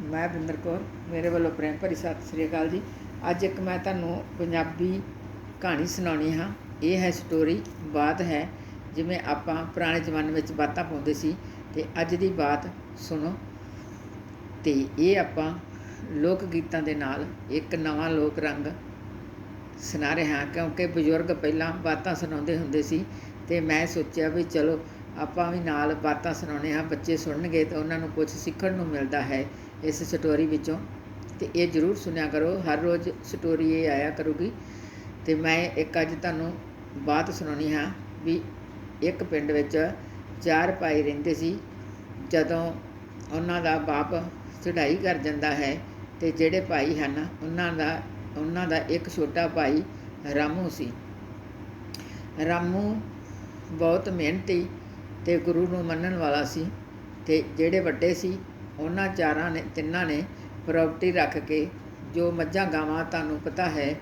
ਮੈਂ ਬਿੰਦਰ ਕੌਰ, ਮੇਰੇ ਵੱਲੋਂ ਪ੍ਰੇਮ ਭਰੀ ਸਤਿ ਸ੍ਰੀ ਅਕਾਲ ਜੀ। ਅੱਜ ਇੱਕ ਮੈਂ ਤੁਹਾਨੂੰ ਪੰਜਾਬੀ ਕਹਾਣੀ ਸੁਣਾਉਣੀ ਹਾਂ। ਇਹ ਹੈ ਸਟੋਰੀ ਬਾਤ ਹੈ ਜਿਵੇਂ ਆਪਾਂ ਪੁਰਾਣੇ ਜ਼ਮਾਨੇ ਵਿੱਚ ਬਾਤਾਂ ਪਾਉਂਦੇ ਸੀ ਤੇ ਅੱਜ ਦੀ ਬਾਤ ਸੁਣੋ। ਤੇ ਇਹ ਆਪਾਂ ਲੋਕ ਗੀਤਾਂ ਦੇ ਨਾਲ ਇੱਕ ਨਵਾਂ ਲੋਕ ਰੰਗ ਸੁਣਾ ਰਹੇ ਹਾਂ ਕਿਉਂਕਿ ਬਜ਼ੁਰਗ ਪਹਿਲਾਂ ਬਾਤਾਂ ਸੁਣਾਉਂਦੇ ਹੁੰਦੇ ਸੀ ਤੇ ਮੈਂ ਸੋਚਿਆ ਵੀ ਚਲੋ ਆਪਾਂ ਵੀ ਨਾਲ ਬਾਤਾਂ ਸੁਣਾਉਣੇ ਆ ਬੱਚੇ ਸੁਣਨਗੇ ਤਾਂ ਉਹਨਾਂ ਨੂੰ ਕੁਝ ਸਿੱਖਣ ਨੂੰ ਮਿਲਦਾ ਹੈ ਇਸ ਸਟੋਰੀ ਵਿੱਚੋਂ। ਤੇ ਇਹ ਜ਼ਰੂਰ ਸੁਣਿਆ ਕਰੋ, ਹਰ ਰੋਜ਼ ਸਟੋਰੀ ਇਹ ਆਇਆ ਕਰੂਗੀ। ਤੇ ਮੈਂ ਇੱਕ ਅੱਜ ਤੁਹਾਨੂੰ ਬਾਤ ਸੁਣਾਉਣੀ ਹਾਂ ਵੀ ਇੱਕ ਪਿੰਡ ਵਿੱਚ ਚਾਰ ਭਾਈ ਰਹਿੰਦੇ ਸੀ, ਜਦੋਂ ਉਹਨਾਂ ਦਾ ਬਾਪ ਚੜ੍ਹਾਈ ਕਰ ਜਾਂਦਾ ਹੈ ਤੇ ਜਿਹੜੇ ਭਾਈ ਹਨ, ਉਹਨਾਂ ਦਾ ਉਹਨਾਂ ਦਾ ਇੱਕ ਛੋਟਾ ਭਾਈ ਰਾਮੂ ਸੀ। ਰਾਮੂ ਬਹੁਤ ਮਿਹਨਤੀ ਤੇ ਗੁਰੂ ਨੂੰ ਮੰਨਣ ਵਾਲਾ ਸੀ ਤੇ ਜਿਹੜੇ ਵੱਡੇ ਸੀ, ਉਹਨਾਂ ਚਾਰਾਂ ਨੇ, ਤਿੰਨਾਂ ਨੇ ਪ੍ਰਾਪਰਟੀ ਰੱਖ ਕੇ ਜੋ ਮੱਝਾਂ ਗਾਵਾਂ, ਤੁਹਾਨੂੰ ਪਤਾ ਹੈ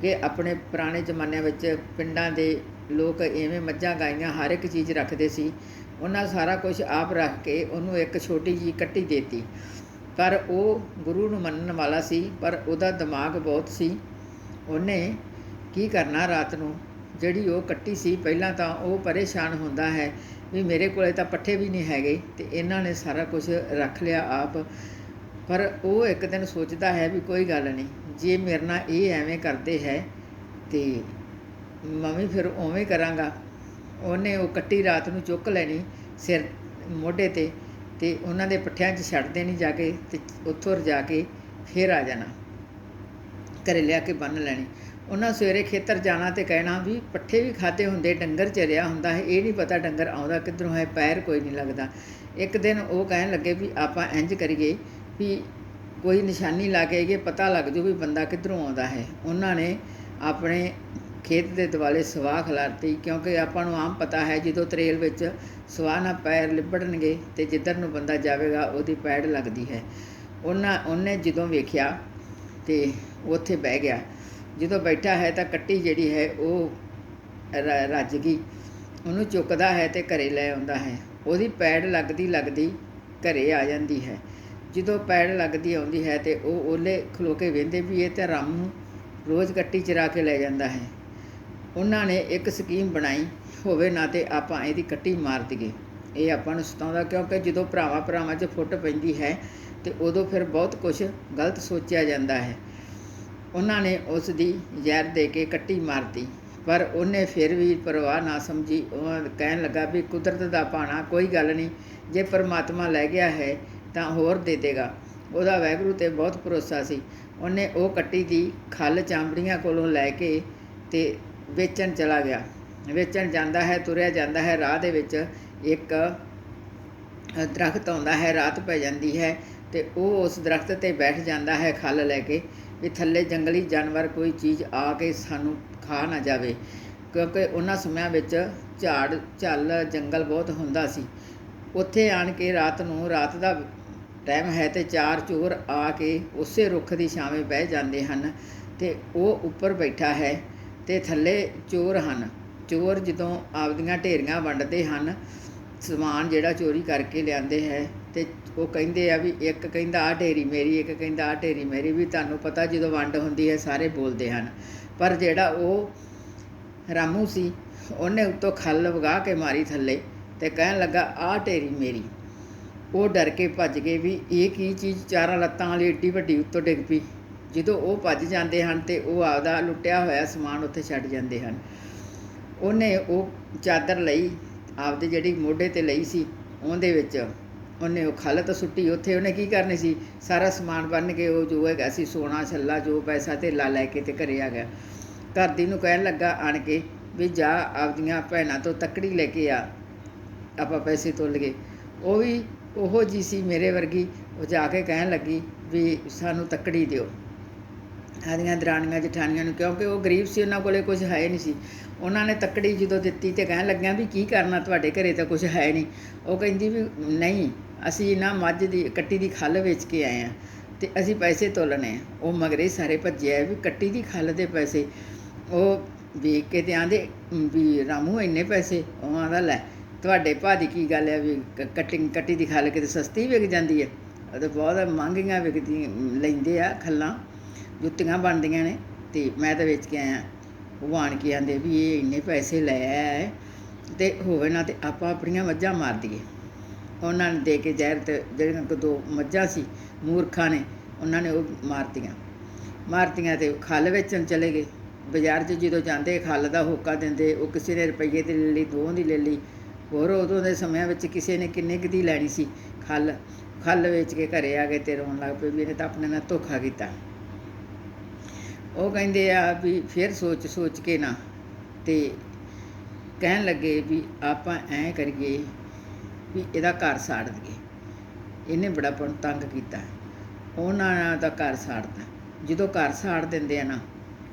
ਕਿ ਆਪਣੇ ਪੁਰਾਣੇ ਜ਼ਮਾਨਿਆਂ ਵਿੱਚ ਪਿੰਡਾਂ ਦੇ ਲੋਕ ਐਵੇਂ ਮੱਝਾਂ ਗਾਈਆਂ, ਹਰ ਇੱਕ ਚੀਜ਼ ਰੱਖਦੇ ਸੀ। ਉਹਨਾਂ ਸਾਰਾ ਕੁਝ ਆਪ ਰੱਖ ਕੇ ਉਹਨੂੰ ਇੱਕ ਛੋਟੀ ਜੀ ਕੱਟੀ ਦੇਤੀ। ਪਰ ਉਹ ਗੁਰੂ ਨੂੰ ਮੰਨਣ ਵਾਲਾ ਸੀ, ਪਰ ਉਹਦਾ ਦਿਮਾਗ ਬਹੁਤ ਸੀ। ਉਹਨੇ ਕੀ ਕਰਨਾ ਰਾਤ ਨੂੰ? ਜਿਹੜੀ ਉਹ ਕੱਟੀ ਸੀ, ਪਹਿਲਾਂ ਤਾਂ ਉਹ ਪਰੇਸ਼ਾਨ ਹੁੰਦਾ ਹੈ ਵੀ ਮੇਰੇ ਕੋਲੇ ਤਾਂ ਪੱਠੇ ਵੀ ਨਹੀਂ ਹੈਗੇ ਤੇ ਇਹਨਾਂ ਨੇ ਸਾਰਾ ਕੁਝ ਰੱਖ ਲਿਆ ਆਪ। ਪਰ ਉਹ ਇੱਕ ਦਿਨ ਸੋਚਦਾ ਹੈ ਵੀ ਕੋਈ ਗੱਲ ਨਹੀਂ, ਜੇ ਮੇਰੇ ਨਾਲ ਇਹ ਐਵੇਂ ਕਰਦੇ ਹੈ ਤੇ ਮੈਂ ਵੀ ਫਿਰ ਉਵੇਂ ਕਰਾਂਗਾ। ਉਹਨੇ ਉਹ ਕੱਟੀ ਰਾਤ ਨੂੰ ਚੁੱਕ ਲੈਣੀ ਸਿਰ ਮੋਢੇ ਤੇ ਤੇ ਉਹਨਾਂ ਦੇ ਪੱਠਿਆਂ 'ਚ ਛੱਡ ਦੇਣੀ ਜਾ ਕੇ ਤੇ ਉੱਥੋਂ ਰਜਾ ਕੇ ਫੇਰ ਆ ਜਾਣਾ। ਘਰੇ ਲਿਆ ਕੇ ਬੰਨ ਲੈਣੀ। ਉਹਨਾਂ ਸਵੇਰੇ ਖੇਤਰ ਜਾਣਾ ਤੇ ਕਹਿਣਾ ਵੀ ਪੱਠੇ ਵੀ ਖਾਦੇ ਹੁੰਦੇ, ਡੰਗਰ ਚਰਿਆ ਹੁੰਦਾ ਹੈ, ਇਹ ਨਹੀਂ ਪਤਾ ਡੰਗਰ ਆਉਂਦਾ ਕਿੱਧਰੋਂ ਹੈ, ਪੈਰ ਕੋਈ ਨਹੀਂ ਲੱਗਦਾ। ਇੱਕ ਦਿਨ ਉਹ ਕਹਿਣ ਲੱਗੇ ਵੀ ਆਪਾਂ ਇੰਜ ਕਰੀਏ ਵੀ ਕੋਈ ਨਿਸ਼ਾਨੀ ਲਾ ਕੇ ਆਈਏ, ਪਤਾ ਲੱਗ ਜੂ ਵੀ ਬੰਦਾ ਕਿੱਧਰੋਂ ਆਉਂਦਾ ਹੈ। ਉਹਨਾਂ ਨੇ ਆਪਣੇ ਖੇਤ ਦੇ ਦਿਵਾਲੇ ਸਵਾਹ ਖਿਲਾਰਤੀ, ਕਿਉਂਕਿ ਆਪਾਂ ਨੂੰ ਆਮ ਪਤਾ ਹੈ ਜਦੋਂ ਤਰੇਲ ਵਿੱਚ ਸਵਾਹ ਨਾਲ ਪੈਰ ਲਿਬੜਨਗੇ ਤੇ ਜਿੱਧਰ ਨੂੰ ਬੰਦਾ ਜਾਵੇਗਾ, ਉਹਦੀ ਪੈੜ ਲੱਗਦੀ ਹੈ। ਉਹਨਾਂ, ਉਹਨੇ ਜਦੋਂ ਵੇਖਿਆ ਤੇ ਉੱਥੇ ਬਹਿ ਗਿਆ। ਜਦੋਂ ਬੈਠਾ ਹੈ ਤਾਂ ਕੱਟੀ ਜਿਹੜੀ ਹੈ ਉਹ ਰ- ਰੱਜ ਗਈ। ਉਹਨੂੰ ਚੁੱਕਦਾ ਹੈ ਤੇ ਘਰੇ ਲੈ ਆਉਂਦਾ ਹੈ। ਉਹਦੀ ਪੈੜ ਲੱਗਦੀ ਲੱਗਦੀ ਘਰੇ ਆ ਜਾਂਦੀ ਹੈ। ਜਦੋਂ ਪੈੜ ਲੱਗਦੀ ਆਉਂਦੀ ਹੈ ਤੇ ਉਹ ਉਹਲੇ ਖਲੋ ਕੇ ਵੇਂਦੇ ਵੀ ਇਹ ਤੇ ਨੂੰ ਰੋਜ਼ ਕੱਟੀ ਚਰਾ ਕੇ ਲੈ ਜਾਂਦਾ ਹੈ। ਉਹਨਾਂ ਨੇ ਇੱਕ ਸਕੀਮ ਬਣਾਈ, ਹੋਵੇ ਨਾ ਤੇ ਆਪਾਂ ਇਹਦੀ ਕੱਟੀ ਮਾਰ ਦਈਏ। ਇਹ ਆਪਾਂ ਨੂੰ ਸਤਾਉਂਦਾ ਕਿਉਂਕਿ ਜਦੋਂ ਭਰਾਵਾਂ ਭਰਾਵਾਂ 'ਚ ਫੁੱਟ ਪੈਂਦੀ ਹੈ ਤੇ ਉਦੋਂ ਫਿਰ ਬਹੁਤ ਕੁਝ ਗਲਤ ਸੋਚਿਆ ਜਾਂਦਾ ਹੈ। ਉਹਨਾਂ ਨੇ ਉਸ ਦੀ ਜ਼ਹਿਰ ਦੇ ਕੇ ਕੱਟੀ ਮਾਰਤੀ ਪਰ ਉਹਨੇ ਫਿਰ ਵੀ ਪਰਵਾਹ ਨਾ ਸਮਝੀ। ਉਹ ਕਹਿਣ ਲੱਗਾ ਵੀ ਕੁਦਰਤ ਦਾ ਪਾਣਾ ਕੋਈ ਗੱਲ ਨਹੀਂ। ਜੇ ਪਰਮਾਤਮਾ ਲੈ ਗਿਆ ਹੈ ਤਾਂ ਹੋਰ ਦੇ ਦੇਗਾ। ਉਹਦਾ ਵੈਗਰੂ ਤੇ ਬਹੁਤ ਭਰੋਸਾ ਸੀ। ਉਹਨੇ ਉਹ ਕੱਟੀ ਦੀ ਖੱਲ ਚਾਂਬੜੀਆਂ ਕੋਲੋਂ ਲੈ ਕੇ ਤੇ ਵੇਚਣ ਚਲਾ ਗਿਆ। ਵੇਚਣ ਜਾਂਦਾ ਹੈ ਤੁਰਿਆ ਜਾਂਦਾ ਹੈ। ਰਾਹ ਦੇ ਵਿੱਚ ਇੱਕ ਅ, ਦਰਖਤ ਆਉਂਦਾ ਹੈ। ਰਾਤ ਪੈ ਜਾਂਦੀ ਹੈ ਤੇ ਉਹ ਉਸ ਦਰਖਤ ਤੇ ਬੈਠ ਜਾਂਦਾ ਹੈ ਖੱਲ ਲੈ ਕੇ। ਵੀ ਥੱਲੇ ਜੰਗਲੀ ਜਾਨਵਰ ਕੋਈ ਚੀਜ਼ ਆ ਕੇ ਸਾਨੂੰ ਖਾ ਨਾ ਜਾਵੇ, ਕਿਉਂਕਿ ਉਹਨਾਂ ਸਮਿਆਂ ਵਿੱਚ ਝਾੜ, ਝੱਲ, ਜੰਗਲ ਬਹੁਤ ਹੁੰਦਾ ਸੀ। ਉੱਥੇ ਆਣ ਕੇ ਰਾਤ ਨੂੰ, ਰਾਤ ਦਾ ਟਾਈਮ ਹੈ ਤੇ ਚਾਰ ਚੋਰ ਆ ਕੇ ਉਸੇ ਰੁੱਖ ਦੀ ਛਾਵੇਂ ਬਹਿ ਜਾਂਦੇ ਹਨ ਤੇ ਉਹ ਉੱਪਰ ਬੈਠਾ ਹੈ ਤੇ ਥੱਲੇ ਚੋਰ ਹਨ। ਚੋਰ ਜਦੋਂ ਆਪਦੀਆਂ ਢੇਰੀਆਂ ਵੰਡਦੇ ਹਨ, ਸਮਾਨ ਜਿਹੜਾ ਚੋਰੀ ਕਰਕੇ ਲਿਆਂਦੇ ਹੈ ਤੇ ਉਹ ਕਹਿੰਦੇ ਆ ਵੀ ਇੱਕ ਕਹਿੰਦਾ ਆ ਢੇਰੀ ਮੇਰੀ, ਇੱਕ ਕਹਿੰਦਾ ਆ ਢੇਰੀ ਮੇਰੀ। ਵੀ ਤੁਹਾਨੂੰ ਪਤਾ ਜਦੋਂ ਵੰਡ ਹੁੰਦੀ ਹੈ, ਸਾਰੇ ਬੋਲਦੇ ਹਨ। ਪਰ ਜਿਹੜਾ ਉਹ ਰਾਮੂ ਸੀ, ਉਹਨੇ ਉੱਤੋਂ ਖੱਲ ਵਗਾ ਕੇ ਮਾਰੀ ਥੱਲੇ ਤੇ ਕਹਿਣ ਲੱਗਾ ਆ ਢੇਰੀ ਮੇਰੀ। ਉਹ ਡਰ ਕੇ ਭੱਜ ਗਏ ਵੀ ਇਹ ਕੀ ਚੀਜ਼, ਚਾਰਾਂ ਲੱਤਾਂ ਵਾਲੀ ਏਡੀ ਵੱਡੀ ਉੱਤੋਂ ਡਿੱਗ ਪਈ। ਜਦੋਂ ਉਹ ਭੱਜ ਜਾਂਦੇ ਹਨ ਤੇ ਉਹ ਆਪਦਾ ਲੁੱਟਿਆ ਹੋਇਆ ਸਮਾਨ ਉੱਥੇ ਛੱਡ ਜਾਂਦੇ ਹਨ। ਉਹਨੇ ਉਹ ਚਾਦਰ ਲਈ, ਆਪਦੇ ਜਿਹੜੀ ਮੋਢੇ ਤੇ ਲਈ ਸੀ, ਉਹਦੇ ਵਿੱਚ ਉਹਨੇ ਉਹ ਖਾਲਤ ਸੁੱਟੀ, ਉੱਥੇ ਉਹਨੇ ਕੀ ਕਰਨੀ ਸੀ? ਸਾਰਾ ਸਮਾਨ ਬੰਨ ਕੇ ਉਹ ਜੋ ਹੈਗਾ ਸੀ, ਸੋਨਾ, ਛੱਲਾ, ਜੋ ਪੈਸਾ ਧੇਲਾ ਲੈ ਕੇ ਤੇ ਘਰੇ ਆ ਗਿਆ। ਘਰ ਦੀ ਨੂੰ ਕਹਿਣ ਲੱਗਾ ਆਣ ਕੇ ਵੀ ਜਾ, ਆਪਦੀਆਂ ਭੈਣਾਂ ਤੋਂ ਤੱਕੜੀ ਲੈ ਕੇ ਆ। ਆਪਾਂ ਪੈਸੇ ਤੋਲ ਗਏ। ਉਹ ਵੀ ਉਹੋ ਜੀ ਸੀ ਮੇਰੇ ਵਰਗੀ, ਉਹ ਜਾ ਕੇ ਕਹਿਣ ਲੱਗੀ ਵੀ ਸਾਨੂੰ ਤੱਕੜੀ ਦਿਓ। ਆਦੀਆਂ ਦਰਾਣੀਆਂ, ਜਠਾਣੀਆਂ ਨੂੰ, ਕਿਉਂਕਿ ਉਹ ਗਰੀਬ ਸੀ, ਉਹਨਾਂ ਕੋਲੇ ਕੁਝ ਹੈ ਨਹੀਂ ਸੀ। ਉਹਨਾਂ ਨੇ ਤੱਕੜੀ ਜਦੋਂ ਦਿੱਤੀ ਤੇ ਕਹਿਣ ਲੱਗਿਆ ਵੀ ਕੀ ਕਰਨਾ ਤੁਹਾਡੇ ਘਰੇ ਤਾਂ ਕੁਝ ਹੈ ਨਹੀਂ। ਉਹ ਕਹਿੰਦੀ ਵੀ ਨਹੀਂ ਅਸੀਂ ਨਾ ਮੱਝ ਦੀ, ਕੱਟੀ ਦੀ ਖੱਲ ਵੇਚ ਕੇ ਆਏ ਆ ਤੇ ਅਸੀਂ ਪੈਸੇ ਤੋਲਣੇ ਉਹ ਮਗਰੇ ਸਾਰੇ ਭੱਜਿਆ ਵੀ ਕੱਟੀ ਦੀ ਖੱਲ ਦੇ ਪੈਸੇ। ਉਹ ਵੇਖ ਕੇ ਤੇ ਆਂਦੇ ਵੀ, ਰਾਮੂ, ਇੰਨੇ ਪੈਸੇ? ਉਹ ਆਂਦਾ ਲੈ, ਤੁਹਾਡੇ ਭਾਅ ਦੀ ਕੀ ਗੱਲ ਹੈ ਵੀ ਕ- ਕਟਿੰਗ ਕੱਟੀ ਦੀ ਖੱਲ ਕਿਤੇ ਸਸਤੀ ਵਿਕ ਜਾਂਦੀ ਹੈ ਤੇ ਬਹੁਤ ਮਹਿੰਗੀਆਂ ਵਿਕਦੀਆਂ, ਲੈਂਦੇ ਆ ਖੱਲਾਂ, ਜੁੱਤੀਆਂ ਬਣਦੀਆਂ ਨੇ ਤੇ ਮੈਂ ਤਾਂ ਵੇਚ ਕੇ ਆਇਆ। ਉਹ ਆਣ ਕੇ ਆਂਦੇ ਵੀ, ਇਹ ਇੰਨੇ ਪੈਸੇ ਲੈ ਆਇਆ ਤੇ ਹੋਵੇ ਨਾ ਤੇ ਆਪਾਂ ਆਪਣੀਆਂ ਮੱਝਾਂ ਮਾਰ ਦਈਏ। ਉਹਨਾਂ ਨੂੰ ਦੇ ਕੇ ਜ਼ਹਿਰ ਤੇ ਜਿਹੜੀਆਂ ਕੋ ਦੋ ਮੱਝਾਂ ਸੀ, ਮੂਰਖਾਂ ਨੇ, ਉਹਨਾਂ ਨੇ ਉਹ ਮਾਰਤੀਆਂ। ਮਾਰਤੀਆਂ ਤੇ ਖੱਲ ਵੇਚਣ ਚਲੇ ਗਏ। ਬਾਜ਼ਾਰ 'ਚ ਜਦੋਂ ਜਾਂਦੇ, ਖੱਲ ਦਾ ਹੋਕਾ ਦਿੰਦੇ, ਉਹ ਕਿਸੇ ਨੇ ਰੁਪਈਏ ਦੀ ਲੈ ਲਈ ਦੋ ਦੀ ਲੈ ਲਈ। ਹੋਰ ਉਦੋਂ ਦੇ ਸਮਿਆਂ ਵਿੱਚ ਕਿਸੇ ਨੇ ਕਿੰਨੇ ਕੁ ਦੀ ਲੈਣੀ ਸੀ? ਖੱਲ ਖੱਲ ਵੇਚ ਕੇ ਘਰੇ ਆ ਗਏ ਤੇ ਰੋਣ ਲੱਗ ਪਏ ਵੀ ਇਹਨੇ ਤਾਂ ਆਪਣੇ ਨਾਲ ਧੋਖਾ ਕੀਤਾ। ਉਹ ਕਹਿੰਦੇ ਆ ਵੀ ਫਿਰ ਸੋਚ ਸੋਚ ਕੇ ਨਾ ਤੇ ਕਹਿਣ ਲੱਗੇ ਵੀ ਆਪਾਂ ਐਂ ਕਰੀਏ ਵੀ ਇਹਦਾ ਘਰ ਸਾੜ ਦਈਏ। ਇਹਨੇ ਬੜਾ ਪਣ ਤੰਗ ਕੀਤਾ। ਉਹਨਾਂ ਦਾ ਘਰ ਸਾੜਦਾ ਜਦੋਂ ਘਰ ਸਾੜ ਦਿੰਦੇ ਆ ਨਾ,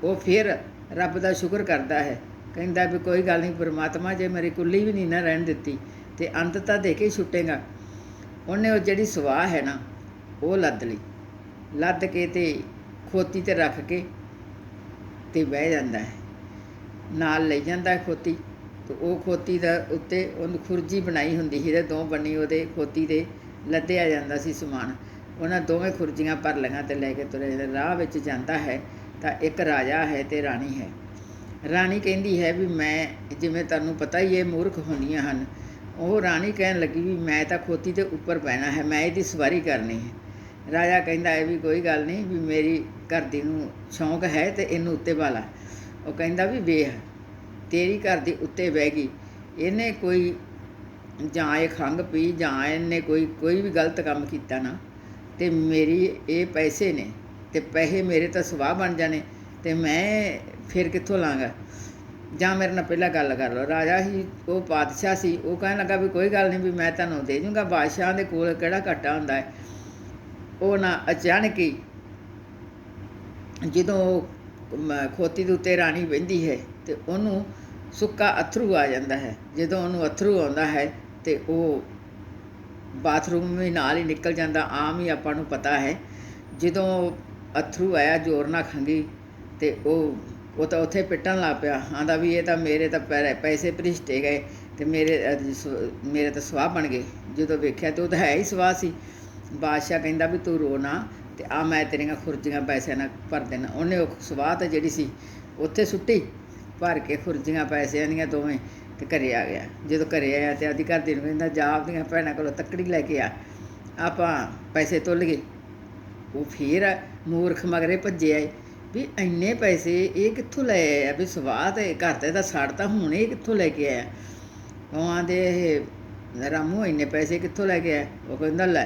ਉਹ ਫਿਰ ਰੱਬ ਦਾ ਸ਼ੁਕਰ ਕਰਦਾ ਹੈ। ਕਹਿੰਦਾ ਵੀ ਕੋਈ ਗੱਲ ਨਹੀਂ, ਪਰਮਾਤਮਾ ਜੇ ਮੇਰੀ ਕੁੱਲੀ ਵੀ ਨਹੀਂ ਨਾ ਰਹਿਣ ਦਿੱਤੀ, ਤੇ ਅੰਤ ਤਾਂ ਦੇ ਕੇ ਹੀ ਛੁੱਟੇਗਾ। ਉਹਨੇ ਉਹ ਜਿਹੜੀ ਸਵਾਹ ਹੈ ਨਾ, ਉਹ ਲੱਦ ਲਈ। ਲੱਦ ਕੇ ਤੇ ਖੋਤੀ ਤੇ ਰੱਖ ਕੇ ਤੇ ਬਹਿ ਜਾਂਦਾ ਹੈ। ਨਾਲ ਲਈ ਜਾਂਦਾ ਖੋਤੀ। ਤੇ ਉਹ ਖੋਤੀ ਦਾ ਉੱਤੇ ਉਹਨੂੰ ਖੁਰਜੀ ਬਣਾਈ ਹੁੰਦੀ ਸੀ ਤੇ ਦੋ ਬੰਨੀ ਉਹਦੇ ਖੋਤੀ ਦੇ ਲੱਦਿਆ ਜਾਂਦਾ ਸੀ ਸਮਾਨ। ਉਹਨਾਂ ਦੋਵੇਂ ਖੁਰਜੀਆਂ ਭਰ ਲਈਆਂ ਤੇ ਲੈ ਕੇ ਤੁਰੇ। ਜਾਂਦੇ। ਰਾਹ ਵਿੱਚ ਜਾਂਦਾ ਹੈ ਤਾਂ ਇੱਕ ਰਾਜਾ ਹੈ ਤੇ ਰਾਣੀ ਹੈ। ਰਾਣੀ ਕਹਿੰਦੀ ਹੈ ਵੀ ਮੈਂ, ਜਿਵੇਂ ਤੁਹਾਨੂੰ ਪਤਾ ਹੀ ਇਹ ਮੂਰਖ ਹੁੰਦੀਆਂ ਹਨ। ਉਹ ਰਾਣੀ ਕਹਿਣ ਲੱਗੀ ਵੀ ਮੈਂ ਤਾਂ ਖੋਤੀ ਦੇ ਉੱਪਰ ਬਹਿਣਾ ਹੈ, ਮੈਂ ਇਹਦੀ ਸਵਾਰੀ ਕਰਨੀ ਹੈ। ਰਾਜਾ ਕਹਿੰਦਾ ਹੈ ਵੀ ਕੋਈ ਗੱਲ ਨਹੀਂ ਵੀ ਮੇਰੀ ਘਰ ਦੀ ਨੂੰ ਸ਼ੌਂਕ ਹੈ ਤੇ ਇਹਨੂੰ ਉੱਤੇ ਵਾਲਾ ਉਹ ਕਹਿੰਦਾ ਵੀ ਵੇਖ ਤੇਰੀ ਘਰ ਦੀ ਉੱਤੇ ਬਹਿ ਗਈ। ਇਹਨੇ ਕੋਈ ਜਾਂ ਇਹ ਖੰਗ ਪੀ ਜਾਂ ਇਹਨੇ ਕੋਈ ਕੋਈ ਵੀ ਗਲਤ ਕੰਮ ਕੀਤਾ ਨਾ, ਤੇ ਮੇਰੀ ਇਹ ਪੈਸੇ ਨੇ, ਤੇ ਪੈਸੇ ਮੇਰੇ ਤਾਂ ਸਵਾਹ ਬਣ ਜਾਣੇ, ਤੇ ਮੈਂ ਫਿਰ ਕਿੱਥੋਂ ਲਾਂਗਾ? ਜਾਂ ਮੇਰੇ ਨਾਲ ਪਹਿਲਾਂ ਗੱਲ ਕਰ ਲਓ। ਰਾਜਾ ਹੀ ਉਹ ਪਾਤਸ਼ਾਹ ਸੀ, ਉਹ ਕਹਿਣ ਲੱਗਾ ਵੀ ਕੋਈ ਗੱਲ ਨਹੀਂ ਵੀ ਮੈਂ ਤੁਹਾਨੂੰ ਦੇ ਜੂੰਗਾ। ਬਾਦਸ਼ਾਹ ਦੇ ਕੋਲ ਕਿਹੜਾ ਘਾਟਾ ਹੁੰਦਾ ਹੈ? ਉਹ ਨਾ ਅਚਾਨਕ ਹੀ ਜਦੋਂ ਉਹ ਖੋਤੀ ਦੇ ਉੱਤੇ ਰਾਣੀ ਬਹਿੰਦੀ ਹੈ, ਤੇ ਉਹਨੂੰ ਸੁੱਕਾ ਅਥਰੂ ਆ ਜਾਂਦਾ ਹੈ। ਜਦੋਂ ਉਹਨੂੰ ਅਥਰੂ ਆਉਂਦਾ ਹੈ ਤੇ ਉਹ ਬਾਥਰੂਮ ਵੀ ਨਾਲ ਹੀ ਨਿਕਲ ਜਾਂਦਾ, ਆਮ ਹੀ ਆਪਾਂ ਨੂੰ ਪਤਾ ਹੈ। ਜਦੋਂ ਅਥਰੂ ਆਇਆ, ਜ਼ੋਰ ਨਾਲ ਖੰਗੀ ਤੇ ਉਹ ਉਹ ਤਾਂ ਉੱਥੇ ਪਿੱਟਣ ਲੱਗ ਪਿਆ। ਆਂਦਾ ਵੀ ਇਹ ਤਾਂ ਮੇਰੇ ਤਾਂ ਪੈਰ- ਪੈਸੇ ਭ੍ਰਿਸ਼ਟੇ ਗਏ ਤੇ ਮੇਰੇ ਸ- ਮੇਰੇ ਤਾਂ ਸਵਾਹ ਬਣ ਗਏ। ਜਦੋਂ ਵੇਖਿਆ ਤੇ ਉਹ ਤਾਂ ਹੈ ਹੀ ਸਵਾਹ ਸੀ। ਬਾਦਸ਼ਾਹ ਕਹਿੰਦਾ ਵੀ ਤੂੰ ਰੋ ਨਾ ਤੇ ਆ ਮੈਂ ਤੇਰੀਆਂ ਖੁਰਜੀਆਂ ਪੈਸਿਆਂ ਨਾਲ ਭਰ ਦੇਣਾ। ਉਹਨੇ ਉਹ ਸਵਾਹ ਤਾਂ ਜਿਹੜੀ ਸੀ, ਉੱਥੇ ਸੁੱਟੀ। ਭਰ ਕੇ ਖੁਰਜੀਆਂ ਪੈਸਿਆਂ ਦੀਆਂ ਦੋਵੇਂ ਤੇ ਘਰੇ ਆ ਗਿਆ। ਜਦੋਂ ਘਰੇ ਆਇਆ ਤੇ ਆਦੀ ਘਰ ਦੀ ਨੂੰ ਕਹਿੰਦਾ, ਜਾ ਆਪਦੀਆਂ ਭੈਣਾਂ ਕੋਲੋਂ ਤੱਕੜੀ ਲੈ ਕੇ ਆ। ਆਪਾਂ ਪੈਸੇ ਤੁੱਲ ਗਏ। ਉਹ ਫੇਰ ਮੂਰਖ ਮਗਰੇ ਭੱਜੇ ਆਏ ਵੀ ਇੰਨੇ ਪੈਸੇ ਇਹ ਕਿੱਥੋਂ ਲੈ ਆਇਆ ਵੀ ਸਵਾਹ ਤੇ ਘਰ ਤੇ ਦਾ ਸੜਤਾ ਹੁਣ ਇਹ ਕਿੱਥੋਂ ਲੈ ਕੇ ਆਇਆ? ਉਹ ਆਂਦੇ, ਇਹ ਰਾਮੂ, ਇੰਨੇ ਪੈਸੇ ਕਿੱਥੋਂ ਲੈ ਕੇ ਆਇਆ? ਉਹ ਕਹਿੰਦਾ, ਲੈ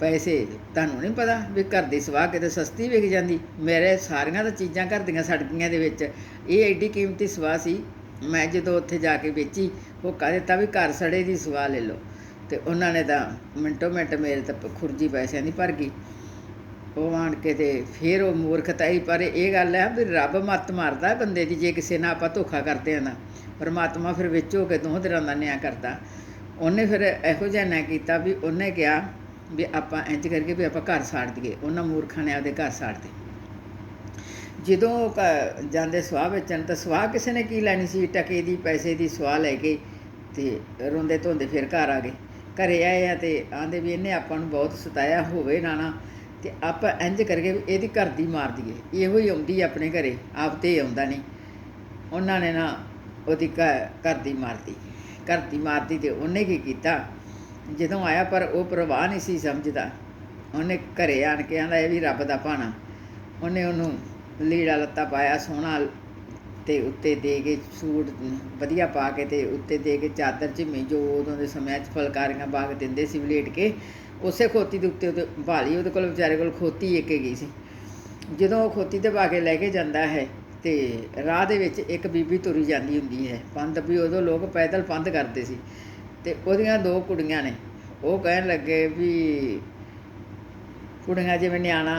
ਪੈਸੇ ਤੁਹਾਨੂੰ ਨਹੀਂ ਪਤਾ ਵੀ ਘਰ ਦੀ ਸਵਾਹ ਕਿਤੇ ਸਸਤੀ ਵਿਕ ਜਾਂਦੀ। ਮੇਰੇ ਸਾਰੀਆਂ ਤਾਂ ਚੀਜ਼ਾਂ ਘਰ ਦੀਆਂ ਸੜਕੀਆਂ ਦੇ ਵਿੱਚ। ਇਹ ਐਡੀ ਕੀਮਤੀ ਸਵਾਹ ਸੀ, ਮੈਂ ਜਦੋਂ ਉੱਥੇ ਜਾ ਕੇ ਵੇਚੀ, ਉਹ ਕਹਿ ਦਿੱਤਾ ਵੀ ਘਰ ਸੜੇ ਦੀ ਸਵਾਹ ਲੈ ਲਓ। ਤੇ ਉਹਨਾਂ ਨੇ ਤਾਂ ਮਿੰਟੋ ਮਿੰਟ ਮੇਰੇ ਤਾਂ ਖੁਰਜੀ ਪੈਸਿਆਂ ਦੀ ਭਰ ਗਈ। ਉਹ ਆਣ ਕੇ ਤੇ ਫਿਰ ਉਹ ਮੂਰਖਤਾ ਹੀ, ਪਰ ਇਹ ਗੱਲ ਹੈ ਵੀ ਰੱਬ ਮੱਤ ਮਾਰਦਾ ਬੰਦੇ ਦੀ, ਜੇ ਕਿਸੇ ਨਾਲ ਆਪਾਂ ਧੋਖਾ ਕਰਦੇ ਆ ਨਾ, ਪਰਮਾਤਮਾ ਫਿਰ ਵਿੱਚ ਹੋ ਕੇ ਦੋਹਾਂ ਤਰ੍ਹਾਂ ਦਾ ਨਿਆਂ ਕਰਦਾ। ਉਹਨੇ ਫਿਰ ਇਹੋ ਜਿਹਾ ਨਿਆਂ ਕੀਤਾ ਵੀ ਉਹਨੇ ਕਿਹਾ ਵੀ ਆਪਾਂ ਇੰਜ ਕਰਕੇ ਵੀ ਆਪਾਂ ਘਰ ਸਾੜ ਦਈਏ, ਉਹਨਾਂ ਮੂਰਖਾਂ ਨੇ ਆਪਦੇ ਘਰ ਸਾੜ ਦਿੱਤੇ। ਜਦੋਂ ਉਹ ਘ- ਜਾਂਦੇ ਸਵਾਹ ਵੇਚਣ, ਤਾਂ ਸਵਾਹ ਕਿਸੇ ਨੇ ਕੀ ਲੈਣੀ ਸੀ? ਟਕੇ ਦੀ, ਪੈਸੇ ਦੀ ਸਵਾਹ ਲੈ ਕੇ ਤੇ ਰੋਂਦੇ ਧੋਂਦੇ ਫਿਰ ਘਰ ਆ ਗਏ। ਘਰੇ ਆਏ ਆ ਤੇ ਆਂਦੇ ਵੀ ਇਹਨੇ ਆਪਾਂ ਨੂੰ ਬਹੁਤ ਸਤਾਇਆ, ਹੋਵੇ ਨਾ ਨਾ। ਤੇ ਆਪਾਂ ਇੰਜ ਕਰਕੇ ਵੀ ਇਹਦੀ ਘਰ ਦੀ ਮਾਰ ਦਈਏ। ਇਹੋ ਹੀ ਆਉਂਦੀ ਆਪਣੇ ਘਰੇ, ਆਪ ਤੇ ਆਉਂਦਾ ਨਹੀਂ। ਉਹਨਾਂ ਨੇ ਨਾ ਉਹਦੀ ਘ- ਘਰ ਦੀ ਮਾਰਤੀ ਘਰ ਦੀ ਮਾਰਦੀ ਤੇ ਉਹਨੇ ਕੀ ਕੀਤਾ? ਜਦੋਂ ਆਇਆ ਪਰ ਉਹ ਪ੍ਰਵਾਹ ਨਹੀਂ ਸੀ ਸਮਝਦਾ। ਉਹਨੇ ਘਰੇ ਆਣ ਕੇ ਆਂਦਾ ਇਹ ਵੀ ਰੱਬ ਦਾ ਭਾਣਾ। ਉਹਨੇ ਉਹਨੂੰ ਲੀੜਾ ਲੱਤਾ ਪਾਇਆ, ਸੋਹਣਾ ਤੇ ਉੱਤੇ ਦੇ ਕੇ ਸੂਟ ਵਧੀਆ ਪਾ ਕੇ ਤੇ ਉੱਤੇ ਦੇ ਕੇ ਚਾਦਰ ਝਿੰਮੀ, ਜੋ ਉਦੋਂ ਦੇ ਸਮਿਆਂ 'ਚ ਫਲਕਾਰੀਆਂ ਬਾਗ ਦਿੰਦੇ ਸੀ ਵਲੇਟ ਕੇ, ਉਸੇ ਖੋਤੀ ਦੇ ਉੱਤੇ ਉਹਦੇ ਭਾਲੀ ਉਹਦੇ ਕੋਲ ਵਿਚਾਰੇ ਕੋਲ ਖੋਤੀ ਇੱਕ ਹੈਗੀ ਸੀ। ਜਦੋਂ ਉਹ ਖੋਤੀ ਤੇ ਪਾ ਕੇ ਲੈ ਕੇ ਜਾਂਦਾ ਹੈ ਤੇ ਰਾਹ ਦੇ ਵਿੱਚ ਇੱਕ ਬੀਬੀ ਤੁਰੀ ਜਾਂਦੀ ਹੁੰਦੀ ਹੈ। ਪੰਧ ਵੀ ਉਦੋਂ ਲੋਕ ਪੈਦਲ ਪੰਧ ਕਰਦੇ ਸੀ ਤੇ ਉਹਦੀਆਂ ਦੋ ਕੁੜੀਆਂ ਨੇ। ਉਹ ਕਹਿਣ ਲੱਗੇ ਵੀ ਕੁੜੀਆਂ ਜਿਵੇਂ ਨਿਆਣਾ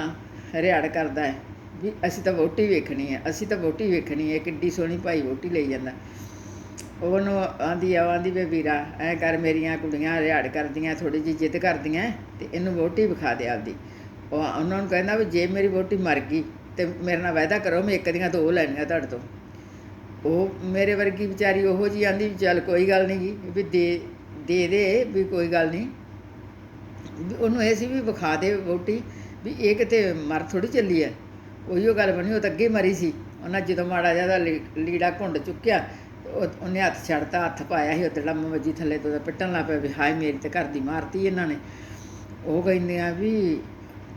ਹਰਿਆੜ ਕਰਦਾ ਹੈ। ਵੀ ਅਸੀਂ ਤਾਂ ਵੋਟੀ ਵੇਖਣੀ ਹੈ, ਅਸੀਂ ਤਾਂ ਵੋਟੀ ਵੇਖਣੀ ਹੈ ਕਿੱਡੀ ਸੋਹਣੀ ਭਾਈ ਵੋਟੀ ਲਈ ਜਾਂਦਾ। ਉਹਨੂੰ ਆਂਦੀ ਆ ਆਂਦੀ ਵੇ ਵੀਰਾ, ਐ ਕਰ, ਮੇਰੀਆਂ ਕੁੜੀਆਂ ਰਿਹਾੜ ਕਰਦੀਆਂ ਥੋੜੀ ਜਿਹੀ ਜਿੱਦ ਕਰਦੀਆਂ, ਤੇ ਇਹਨੂੰ ਵੋਟੀ ਵਿਖਾ ਦੇ ਆਪਦੀ। ਉਹ ਉਹਨਾਂ ਨੂੰ ਕਹਿੰਦਾ ਵੀ ਜੇ ਮੇਰੀ ਵੋਟੀ ਮਰ ਗਈ, ਤੇ ਮੇਰੇ ਨਾਲ ਵਾਅਦਾ ਕਰੋ, ਮੈਂ ਇੱਕ ਦੀਆਂ ਦੋ ਲੈਣੀਆਂ ਤੁਹਾਡੇ ਤੋਂ। ਉਹ ਮੇਰੇ ਵਰਗੀ ਵਿਚਾਰੀ ਉਹੋ ਜੀ ਆਂਦੀ ਵੀ ਚੱਲ ਕੋਈ ਗੱਲ ਨਹੀਂ ਗੀ ਵੀ ਦੇ ਦੇ ਦੇ, ਵੀ ਕੋਈ ਗੱਲ ਨਹੀਂ ਵੀ ਉਹਨੂੰ ਇਹ ਸੀ ਵੀ ਵਿਖਾ ਦੇ ਵੋਟੀ ਵੀ ਇਹ ਕਿਤੇ ਮਰ ਥੋੜੀ ਚੱਲੀ ਐ ਉਹੀਓ ਗੱਲ ਬਣੀ, ਉਹ ਤਾਂ ਅੱਗੇ ਮਰੀ ਸੀ। ਉਹਨਾਂ ਜਦੋਂ ਮਾੜਾ ਜਿਹਾ ਉਹਦਾ ਲੀ- ਲੀੜਾ ਘੁੰਡ ਚੁੱਕਿਆ ਉਹਨੇ ਹੱਥ ਛੱਡਤਾ, ਹੱਥ ਪਾਇਆ ਸੀ ਉੱਤੇ ਲੰਮ ਥੱਲੇ ਤੋਂ ਪਿੱਟਣ ਲੱਗ ਪਿਆ ਵੀ, ਹਾਏ ਮੇਰੀ ਤੇ ਘਰ ਦੀ ਮਾਰਤੀ ਇਹਨਾਂ ਨੇ। ਉਹ ਕਹਿੰਦੇ ਆ ਵੀ,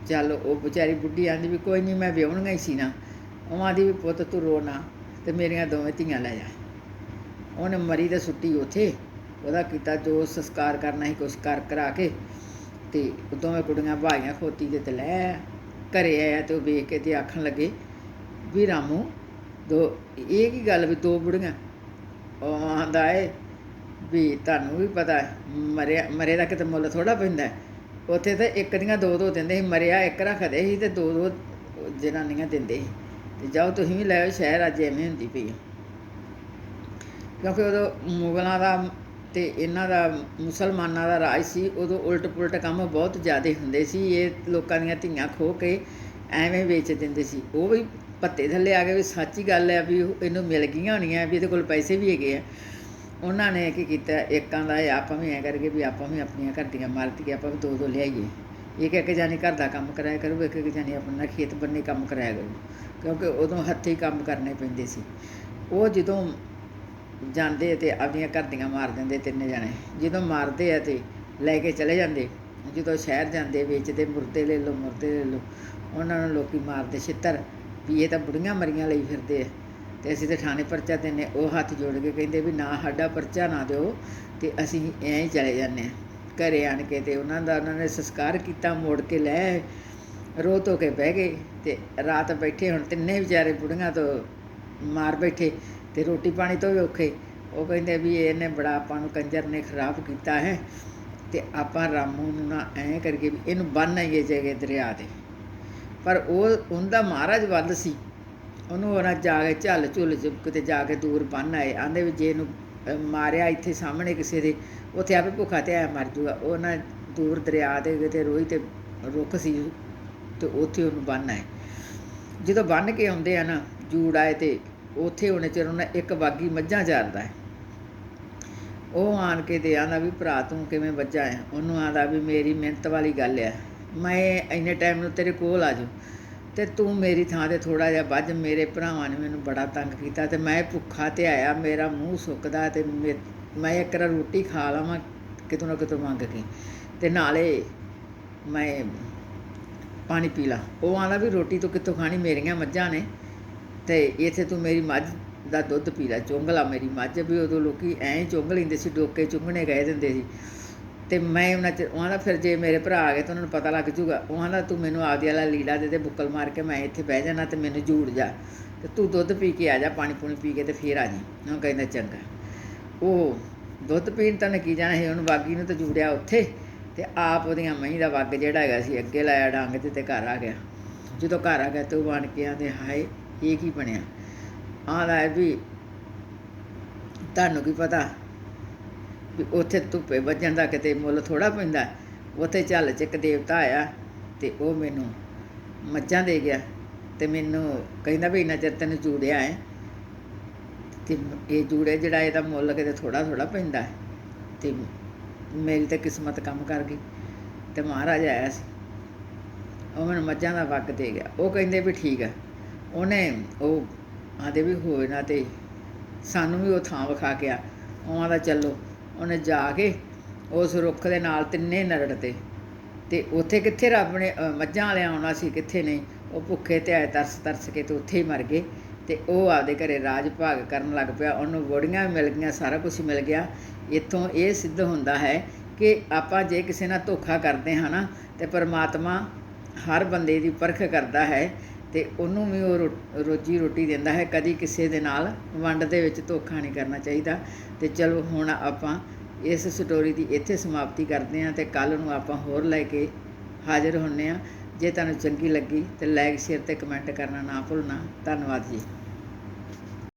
ਚੱਲ ਉਹ ਵਿਚਾਰੀ ਬੁੱਢੀ ਆਂਦੀ ਵੀ, ਕੋਈ ਨਹੀਂ ਮੈਂ ਵਿਆਹਣਗਾ ਹੀ ਸੀ ਨਾ। ਉਹ ਆਂਦੀ ਵੀ, ਪੁੱਤ ਤੂੰ ਰੋ ਨਾ ਤੇ ਮੇਰੀਆਂ ਦੋਵੇਂ ਧੀਆਂ ਲੈ ਜਾ। ਉਹਨੇ ਮਰੀ ਤੇ ਸੁੱਟੀ ਉਥੇ। ਉਹਦਾ ਕੀਤਾ ਜੋ ਸੰਸਕਾਰ ਕਰਨਾ ਸੀ, ਕੁਛ ਕਰ ਕਰਾ ਕੇ ਤੇ ਦੋਵੇਂ ਕੁੜੀਆਂ ਭਾਈਆਂ ਖੋਤੀ ਦੇ ਤੇ ਲੈ ਘਰੇ ਆਇਆ ਤੇ ਉਹ ਵੇਖ ਕੇ ਤੇ ਆਖਣ ਲੱਗੇ ਵੀ ਰਾਮੂ ਦੋ ਇਹ ਕੀ ਗੱਲ ਵੀ ਦੋ ਬੁੜੀਆਂ? ਉਹ ਆਂਦਾ ਏ ਵੀ ਤੁਹਾਨੂੰ ਵੀ ਪਤਾ ਹੈ, ਮਰਿਆ ਮਰੇ ਦਾ ਕਿਤੇ ਮੁੱਲ ਥੋੜਾ ਪੈਂਦਾ ਉੱਥੇ ਤਾਂ ਇੱਕ ਦੀਆਂ ਦੋ ਦੋ ਦਿੰਦੇ ਸੀ ਮਰਿਆ ਇੱਕ ਰੱਖਦੇ ਸੀ ਤੇ ਦੋ ਦੋ ਜਨਾਨੀਆਂ ਦਿੰਦੇ ਸੀ। ਤੇ ਜਾਓ ਤੁਸੀਂ ਵੀ ਲੈ ਆਓ ਸ਼ਹਿਰ ਅੱਜ ਐਵੇਂ ਹੁੰਦੀ ਪਈ ਕਿਉਂਕਿ ਉਦੋਂ ਮੁਗਲਾਂ ਦਾ ਅਤੇ ਇਹਨਾਂ ਦਾ ਮੁਸਲਮਾਨਾਂ ਦਾ ਰਾਜ ਸੀ, ਉਦੋਂ ਉਲਟ ਪੁਲਟ ਕੰਮ ਬਹੁਤ ਜ਼ਿਆਦਾ ਹੁੰਦੇ ਸੀ, ਇਹ ਲੋਕਾਂ ਦੀਆਂ ਧੀਆਂ ਖੋਹ ਕੇ ਐਵੇਂ ਵੇਚ ਦਿੰਦੇ ਸੀ। ਉਹ ਵੀ ਪੱਤੇ ਥੱਲੇ ਆ ਗਏ ਵੀ ਸੱਚੀ ਗੱਲ ਹੈ ਵੀ ਉਹ ਇਹਨੂੰ ਮਿਲ ਗਈਆਂ ਹੋਣੀਆਂ ਵੀ ਇਹਦੇ ਕੋਲ ਪੈਸੇ ਵੀ ਹੈਗੇ ਆ। ਉਹਨਾਂ ਨੇ ਕੀ ਕੀਤਾ ਇੱਕਾਂ ਦਾ ਇਹ ਆਪਾਂ ਵੀ ਐ ਕਰਕੇ ਵੀ ਆਪਾਂ ਵੀ ਆਪਣੀਆਂ ਘਰ ਦੀਆਂ ਮਾਲਤੀਆਂ ਆਪਾਂ ਵੀ ਦੋ ਦੋ ਲਿਆਈਏ। ਇੱਕ ਇੱਕ ਜਾਨੀ ਘਰ ਦਾ ਕੰਮ ਕਰਾਇਆ ਕਰੂ ਇੱਕ ਇੱਕ ਜਾਨੀ ਆਪਣਾ ਖੇਤ ਬੰਨੇ ਕੰਮ ਕਰਾਇਆ ਕਰੂ ਕਿਉਂਕਿ ਉਦੋਂ ਹੱਥੀਂ ਕੰਮ ਕਰਨੇ ਪੈਂਦੇ ਸੀ। ਉਹ ਜਦੋਂ ਜਾਂਦੇ ਤੇ ਆਪਣੀਆਂ ਘਰਦੀਆਂ ਮਾਰ ਦਿੰਦੇ ਤਿੰਨੇ ਜਣੇ। ਜਦੋਂ ਮਾਰਦੇ ਆ ਤੇ ਲੈ ਕੇ ਚਲੇ ਜਾਂਦੇ। ਜਦੋਂ ਸ਼ਹਿਰ ਜਾਂਦੇ, ਵੇਚਦੇ, ਮੁਰਦੇ ਲੈ ਲਓ, ਮੁਰਦੇ ਲੈ ਲਓ, ਉਹਨਾਂ ਨੂੰ ਲੋਕੀ ਮਾਰਦੇ ਛਿੱਤਰ ਵੀ ਇਹ ਤਾਂ ਬੁੜੀਆਂ ਮਰੀਆਂ ਲਈ ਫਿਰਦੇ ਆ। ਤੇ ਅਸੀਂ ਤੇ ਥਾਣੇ ਪਰਚਾ ਦਿੰਨੇ ਉਹ ਹੱਥ ਜੋੜ ਕੇ ਕਹਿੰਦੇ ਵੀ ਨਾ ਸਾਡਾ ਪਰਚਾ ਨਾ ਦਿਓ ਤੇ ਅਸੀਂ ਐਂ ਹੀ ਚਲੇ ਜਾਂਦੇ ਆ ਘਰੇ ਆਣ ਕੇ ਤੇ ਉਹਨਾਂ ਦਾ, ਉਹਨਾਂ ਨੇ ਸੰਸਕਾਰ ਕੀਤਾ, ਮੋੜ ਕੇ ਲੈ ਆਏ। ਰੋ ਧੋ ਕੇ ਬਹਿ ਗਏ ਤੇ ਰਾਤ ਬੈਠੇ ਹੁਣ ਤਿੰਨੇ ਵਿਚਾਰੇ ਬੁੜੀਆਂ ਤੋਂ ਮਾਰ ਬੈਠੇ। ਅਤੇ ਰੋਟੀ ਪਾਣੀ ਤੋਂ ਵੀ ਔਖੇ। ਉਹ ਕਹਿੰਦੇ ਵੀ ਇਹਨੇ ਬੜਾ ਆਪਾਂ ਨੂੰ ਕੰਜਰ ਨੇ ਖਰਾਬ ਕੀਤਾ ਹੈ ਅਤੇ ਆਪਾਂ ਰਾਮੂ ਨੂੰ ਨਾ ਐਂ ਕਰਕੇ ਵੀ ਇਹਨੂੰ ਬੰਨ ਆਈਏ ਜਗੇ ਦਰਿਆ ਦੇ। ਪਰ ਉਹ, ਉਹਦਾ ਮਹਾਰਾਜ ਵੱਲ ਸੀ। ਉਹਨੂੰ ਉਹਨਾਂ ਜਾ ਕੇ ਝੱਲ ਝੁੱਲ ਚ ਕਿਤੇ ਜਾ ਕੇ ਦੂਰ ਬੰਨ ਆਏ। ਆਂਦੇ ਵੀ ਜੇ ਇਹਨੂੰ ਮਾਰਿਆ ਇੱਥੇ ਸਾਹਮਣੇ ਕਿਸੇ ਦੇ, ਉੱਥੇ ਆਪੇ ਭੁੱਖਾ ਤੇ ਆਇਆ ਮਰ ਜੂਗਾ। ਉਹ ਨਾ ਦੂਰ ਦਰਿਆ ਦੇ ਕਿਤੇ ਰੋਈ ਤੇ ਰੁੱਖ ਸੀ ਤੇ ਉੱਥੇ ਉਹਨੂੰ ਬੰਨ ਆਏ। ਜਦੋਂ ਬੰਨ ਕੇ ਆਉਂਦੇ ਆ ਨਾ, ਜੂੜ ਆਏ ਤੇ ਉੱਥੇ ਹੋਣੇ ਚਿਰ ਉਹਨੇ ਇੱਕ ਬਾਗੀ ਮੱਝਾਂ ਚਾਰਦਾ ਹੈ। ਉਹ ਆਣ ਕੇ ਤੇ ਆਂਦਾ ਵੀ, ਭਰਾ, ਤੂੰ ਕਿਵੇਂ ਵੱਜਾ ਹੈ? ਉਹਨੂੰ ਆਂਦਾ ਵੀ, ਮੇਰੀ ਮਿਹਨਤ ਵਾਲੀ ਗੱਲ ਆ ਮੈਂ ਇੰਨੇ ਟਾਈਮ ਨੂੰ ਤੇਰੇ ਕੋਲ ਆ ਜਾਊਂ ਤੇ ਤੂੰ ਮੇਰੀ ਥਾਂ ਤੇ ਥੋੜਾ ਜਿਹਾ ਵੱਜ। ਮੇਰੇ ਭਰਾਵਾਂ ਨੇ ਮੈਨੂੰ ਬੜਾ ਤੰਗ ਕੀਤਾ ਤੇ ਮੈਂ ਭੁੱਖਾ ਤੇ ਆਇਆ। ਮੇਰਾ ਮੂੰਹ ਸੁੱਕਦਾ ਤੇ ਮੇ- ਮੈਂ ਇੱਕ ਰ ਰੋਟੀ ਖਾ ਲਵਾਂ, ਕਿਤੋਂ ਨਾ ਕਿਤੋਂ ਮੰਗ ਕੇ। ਤੇ ਨਾਲੇ ਮੈਂ ਪਾਣੀ ਪੀ ਲਾ। ਉਹ ਆਂਦਾ ਵੀ, ਰੋਟੀ ਤੂੰ ਕਿੱਥੋਂ ਖਾਣੀ? ਮੇਰੀਆਂ ਮੱਝਾਂ ਨੇ। ਤੇ ਇੱਥੇ ਤੂੰ ਮੇਰੀ ਮੱਝ ਦਾ ਦੁੱਧ ਪੀ ਲੈ ਚੁੰਗਲਾ ਮੇਰੀ ਮੱਝ, ਵੀ ਉਦੋਂ ਲੋਕੀ ਐਂ ਹੀ ਚੁੰਗ ਲੈਂਦੇ ਸੀ, ਡੋਕੇ ਚੁੰਗਣੇ ਕਹਿ ਦਿੰਦੇ ਸੀ। ਤੇ ਮੈਂ ਉਹਨਾਂ ਚ, ਉਹਨਾਂ ਦਾ ਫਿਰ ਜੇ ਮੇਰੇ ਭਰਾ ਆ ਗਏ ਤਾਂ ਉਹਨਾਂ ਨੂੰ ਪਤਾ ਲੱਗ ਜੂਗਾ, ਉਹਨਾਂ ਦਾ ਤੂੰ ਮੈਨੂੰ ਆਪਦੀ ਵਾਲਾ ਲੀਲਾ ਦੇ ਦੇ ਬੁੱਕਲ ਮਾਰ ਕੇ ਮੈਂ ਇੱਥੇ ਬਹਿ ਜਾਣਾ ਤੇ ਮੈਨੂੰ ਜੂੜ ਜਾ। ਤੇ ਤੂੰ ਦੁੱਧ ਪੀ ਕੇ ਆ ਜਾ, ਪਾਣੀ ਪੂਣੀ ਪੀ ਕੇ ਤੇ ਫੇਰ ਆ ਜੀ। ਉਹ ਕਹਿੰਦਾ ਚੰਗਾ। ਉਹ ਦੁੱਧ ਪੀਣ ਤਾਂ ਨੇ ਕੀ ਜਾਣਾ ਸੀ, ਉਹਨੂੰ ਬਾਗੀ ਨੂੰ ਤਾਂ ਜੂੜਿਆ ਉੱਥੇ। ਤੇ ਆਪ ਉਹਦੀਆਂ ਮਹੀਂ ਦਾ ਵੱਗ ਜਿਹੜਾ ਹੈਗਾ ਸੀ, ਅੱਗੇ ਲਾਇਆ ਡਾਂਗ ਤੇ ਤੇ ਘਰ ਆ ਗਿਆ। ਜਦੋਂ ਘਰ ਆ ਗਿਆ ਤੇ ਉਹ ਬਣ ਕੇ ਆਂਦੇ ਹਾਏ ਇਹ ਕੀ ਬਣਿਆ। ਆਂਦਾ ਵੀ ਤੁਹਾਨੂੰ ਕੀ ਪਤਾ ਵੀ ਉੱਥੇ ਧੁੱਪੇ ਵੱਜਣ ਦਾ ਕਿਤੇ ਮੁੱਲ ਥੋੜਾ ਪੈਂਦਾ। ਉੱਥੇ ਝੱਲ ਚ ਇੱਕ ਦੇਵਤਾ ਆਇਆ ਤੇ ਉਹ ਮੈਨੂੰ ਮੱਝਾਂ ਦੇ ਗਿਆ ਤੇ ਮੈਨੂੰ ਕਹਿੰਦਾ ਵੀ ਇੰਨਾ ਚਿਰ ਤੈਨੂੰ ਜੂੜਿਆ ਹੈ ਤੇ ਇਹ ਜੂੜੇ ਜਿਹੜਾ ਇਹਦਾ ਮੁੱਲ ਕਿਤੇ ਥੋੜਾ ਥੋੜਾ ਪੈਂਦਾ। ਹੈ। ਤੇ ਮੇਰੀ ਤਾਂ ਕਿਸਮਤ ਕੰਮ ਕਰ ਗਈ ਤੇ ਮਹਾਰਾਜ ਆਇਆ ਸੀ। ਉਹ ਮੈਨੂੰ ਮੱਝਾਂ ਦਾ ਵਗ ਦੇ ਗਿਆ। ਉਹ ਕਹਿੰਦੇ ਵੀ ਠੀਕ ਹੈ ਉਹਨੇ ਉਹ ਆਂਦੇ ਵੀ ਹੋਏ ਨਾ ਤੇ ਸਾਨੂੰ ਵੀ ਉਹ ਥਾਂ ਵਿਖਾ ਕੇ ਆ। ਉਹਾਂ ਦਾ ਚੱਲੋ। ਉਹਨੇ ਜਾ ਕੇ ਉਸ ਰੁੱਖ ਦੇ ਨਾਲ ਤਿੰਨੇ ਨਰੜ ਤੇ। ਤੇ ਉੱਥੇ ਕਿੱਥੇ ਰੱਬ ਨੇ ਮੱਝਾਂ ਵਾਲਿਆਂ ਆਉਣਾ ਸੀ, ਕਿੱਥੇ ਨਹੀਂ। ਉਹ ਭੁੱਖੇ ਤੇ ਆਏ ਤਰਸ ਤਰਸ ਕੇ ਤੇ ਉੱਥੇ ਹੀ ਮਰ ਗਏ। ਤੇ ਉਹ ਆਪਦੇ ਘਰੇ ਰਾਜ ਭਾਗ ਕਰਨ ਲੱਗ ਪਿਆ। ਉਹਨੂੰ ਬੋੜੀਆਂ ਵੀ ਮਿਲ ਗਈਆਂ, ਸਾਰਾ ਕੁਝ ਮਿਲ ਗਿਆ। ਇੱਥੋਂ ਇਹ ਸਿੱਧ ਹੁੰਦਾ ਹੈ ਕਿ ਆਪਾਂ ਜੇ ਕਿਸੇ ਨਾਲ ਧੋਖਾ ਕਰਦੇ ਹਾਂ ਨਾ, ਤੇ ਪਰਮਾਤਮਾ ਹਰ ਬੰਦੇ ਦੀ ਪਰਖ ਕਰਦਾ ਹੈ ਤੇ ਉਹਨੂੰ ਵੀ ਉਹ ਰੋ- ਰੋਜੀ ਰੋਟੀ ਦਿੰਦਾ ਹੈ। ਕਦੀ ਕਿਸੇ ਦੇ ਨਾਲ ਵੰਡ ਦੇ ਵਿੱਚ ਧੋਖਾ ਨਹੀਂ ਕਰਨਾ ਚਾਹੀਦਾ। ਤੇ ਚਲੋ ਹੁਣ ਆਪਾਂ ਇਸ ਸਟੋਰੀ ਦੀ ਇੱਥੇ ਸਮਾਪਤੀ ਕਰਦੇ ਹਾਂ ਤੇ ਕੱਲ ਨੂੰ ਆਪਾਂ ਹੋਰ ਲੈ ਕੇ ਹਾਜ਼ਰ ਹੁੰਨੇ ਆ ਜੇ ਤੁਹਾਨੂੰ ਚੰਗੀ ਲੱਗੀ ਤੇ ਲਾਈਕ ਸ਼ੇਅਰ ਤੇ ਕਮੈਂਟ ਕਰਨਾ ਨਾ ਭੁੱਲਣਾ। ਧੰਨਵਾਦ ਜੀ।